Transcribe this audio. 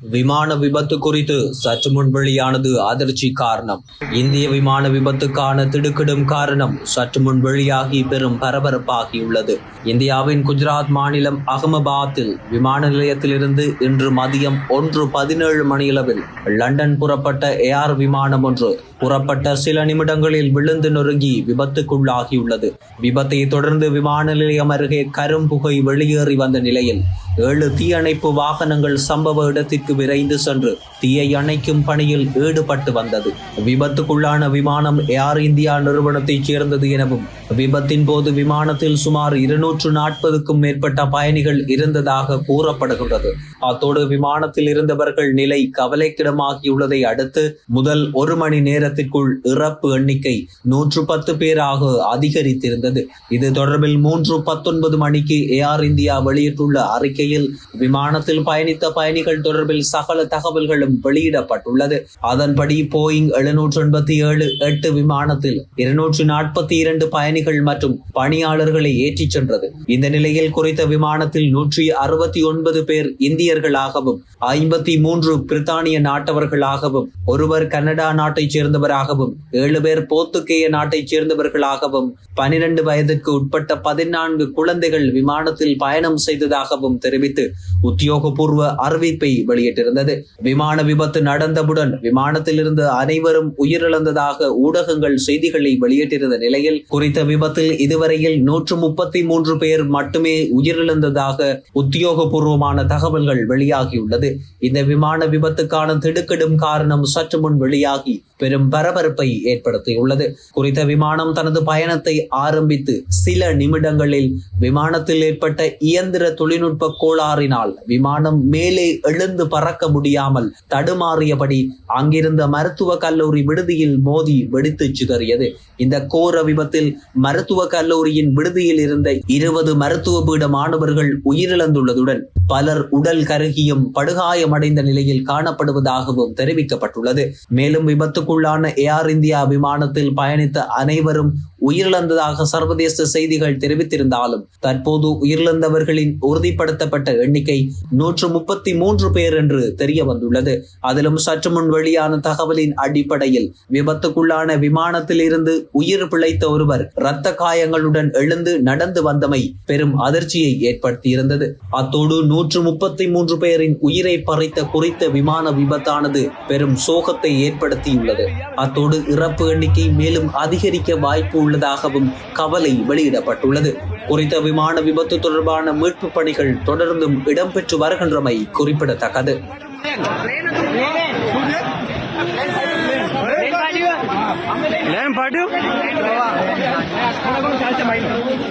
விமான விபத்து குறித்து சற்று முன் வெளியானது அதிர்ச்சி காரணம். இந்திய விமான விபத்துக்கான திடுக்கிடும் காரணம் சற்று முன் வெளியாகி பெரும் பரபரப்பாகியுள்ளது. இந்தியாவின் குஜராத் மாநிலம் அகமதாபாத்தில் விமான நிலையத்திலிருந்து இன்று மதியம் ஒன்று பதினேழு மணியளவில் லண்டன் புறப்பட்ட ஏஆர் விமானம் ஒன்று புறப்பட்ட சில நிமிடங்களில் விழுந்து நொறுங்கி விபத்துக்குள்ளாகியுள்ளது. விபத்தை தொடர்ந்து விமான நிலையம் அருகே கரும்புகை வெளியேறி வந்த நிலையில் ஏழு தீயணைப்பு வாகனங்கள் சம்பவ இடத்திற்கு விரைந்து சென்று தீயை அணைக்கும் பணியில் ஈடுபட்டு வந்தது. விபத்துக்குள்ளான விமானம் ஏர் இந்தியா நிறுவனத்தைச் சேர்ந்தது எனவும் விபத்தின் போது விமானத்தில் சுமார் இருநூற்று நாற்பதுக்கும் மேற்பட்ட பயணிகள் இருந்ததாக கூறப்படுகின்றது. அத்தோடு விமானத்தில் இருந்தவர்கள் நிலை கவலைக்கிடமாகியுள்ளதை அடுத்து முதல் ஒரு மணி நேரத்திற்குள் இறப்பு எண்ணிக்கை நூற்று பத்து பேராக அதிகரித்திருந்தது. இது தொடர்பில் மூன்று பத்தொன்பது மணிக்கு ஏஆர் இந்தியா வெளியிட்டுள்ள அறிக்கையில் விமானத்தில் பயணித்த பயணிகள் தொடர்பில் தொடர்பில் சகல தகவல்களும் வெளியிடப்பட்டுள்ளது. அதன்படி போயிங் எழுநூற்று எண்பத்தி ஏழு எட்டு விமானத்தில் இருநூற்று நாற்பத்தி இரண்டு பயணிகள் மற்றும் பணியாளர்களை ஏற்றிச் சென்றது. இந்த நிலையில் குறித்த விமானத்தில் நூற்றி அறுபத்தி ஒன்பது பேர் இந்தியர்களாகவும் ஐம்பத்தி மூன்று பிரித்தானிய நாட்டவர்களாகவும் ஒருவர் கனடா நாட்டைச் சேர்ந்தவராகவும் ஏழு பேர் போர்த்துகேய நாட்டைச் சேர்ந்தவர்களாகவும் பனிரெண்டு வயதுக்கு உட்பட்ட பதினான்கு குழந்தைகள் விமானத்தில் பயணம் செய்ததாகவும் தெரிவித்து உத்தியோகபூர்வ அறிவிப்பை வெளியிட்டார் வெளியிட்டிருந்தது விமான விபத்து நடந்தவுடன் விமானத்தில் இருந்து அனைவரும் உயிரிழந்ததாக ஊடகங்கள் செய்திகளை வெளியிட்டிருந்த நிலையில் குறித்த விபத்தில் இதுவரையில் நூற்று முப்பத்தி மூன்று பேர் மட்டுமே உயிரிழந்ததாக உத்தியோகபூர்வமான தகவல்கள் வெளியாகியுள்ளது. இந்த விமான விபத்துக்கான திடுக்கிடும் காரணம் சற்று முன் வெளியாகி பெரும் பரபரப்பை ஏற்படுத்தியுள்ளது. குறித்த விமானம் தனது பயணத்தை ஆரம்பித்து சில நிமிடங்களில் விமானத்தில் ஏற்பட்ட இயந்திர தொழில்நுட்ப கோளாறினால் விமானம் மேலே எழுந்து பறக்க முடியாமல் தடுமாறியபடி அங்கிருந்த மருத்துவ கல்லூரி விடுதியில் மோதி வெடித்து சிதறியது. இந்த கோர விபத்தில் மருத்துவ கல்லூரியின் விடுதியில் இருந்த இருபது மருத்துவ பீட மாணவர்கள் உயிரிழந்துள்ளதுடன் பலர் உடல் கருகியும் படுகாயமடைந்த நிலையில் காணப்படுவதாகவும் தெரிவிக்கப்பட்டுள்ளது. மேலும் விபத்துக்குள்ளான ஏர் இந்தியா விமானத்தில் பயணித்த அனைவரும் உயிரிழந்ததாக சர்வதேச செய்திகள் தெரிவித்திருந்தாலும் தற்போது உயிரிழந்தவர்களின் உறுதிப்படுத்தப்பட்ட எண்ணிக்கை நூற்று முப்பத்தி மூன்று பேர் என்று தெரிய வந்துள்ளது அதிலும் சற்று முன் வெளியான தகவலின் அடிப்படையில் விபத்துக்குள்ளான விமானத்தில் இருந்து உயிர் பிழைத்த ஒருவர் இரத்த காயங்களுடன் எழுந்து நடந்து வந்தமை பெரும் அதிர்ச்சியை ஏற்படுத்தியிருந்தது. அத்தோடு நூற்று முப்பத்தி மூன்று பேரின் உயிரை பறித்த குறித்த விமான விபத்தானது பெரும் சோகத்தை ஏற்படுத்தியுள்ளது. அத்தோடு இறப்பு எண்ணிக்கை மேலும் அதிகரிக்க வாய்ப்பு உள்ளதாகவும் கவலை வெளியிடப்பட்டுள்ளது. குறித்த விமான விபத்து தொடர்பான மீட்பு பணிகள் தொடர்ந்தும் இடம்பெற்று வருகின்றமை குறிப்பிடத்தக்கது.